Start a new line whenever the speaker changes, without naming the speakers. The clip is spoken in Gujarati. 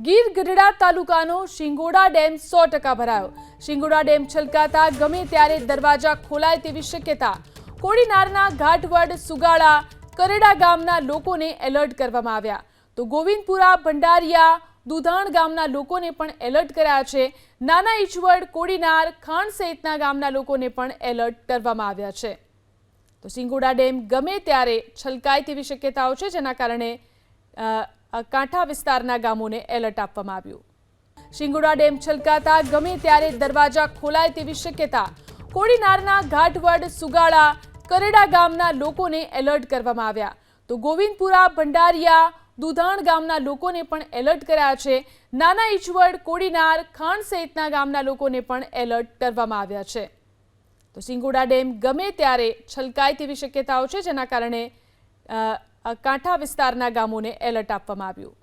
ગીર ગઢડા તાલુકાનો શિંગોડા ડેમ સો ટકા ભરાયો. શિંગોડા ડેમ છલકાતા ગમે ત્યારે દરવાજા ખોલાય તેવી શક્યતા. કોડીનારના ઘાટવડ, સુગાળા, કરેડા ગામના લોકોને એલર્ટ કરવામાં આવ્યા. તો ગોવિંદપુરા, ભંડારિયા, દુધાણ ગામના લોકોને પણ એલર્ટ કર્યા છે. નાના ઈચવડ, કોડીનાર ખાણ સહિતના ગામના લોકોને પણ એલર્ટ કરવામાં આવ્યા છે. તો સિંગોડા ડેમ ગમે ત્યારે છલકાય તેવી શક્યતાઓ છે, જેના કારણે કાંઠા વિસ્તારના ગામોને એલર્ટ આપવામાં આવ્યું. શિંગોડા ડેમ છલકાતા ગમે ત્યારે દરવાજા ખોલાય તેવી શક્યતા, કોડીનારના ઘાટવડ, સુગાળા, કરેડા ગામના લોકોને એલર્ટ કરવામાં આવ્યા. તો ગોવિંદપુરા, ભંડારિયા, દુધાણ ગામના લોકોને પણ એલર્ટ કર્યા છે. નાના ઈચવડ કોડીનાર ખાણ સહિતના ગામના લોકોને પણ એલર્ટ કરવામાં આવ્યા છે. તો સિંગોડા ડેમ ગમે ત્યારે છલકાય તેવી શક્યતાઓ છે, જેના કારણે કાંઠા વિસ્તારના ગામોને એલર્ટ આપવામાં આવ્યું.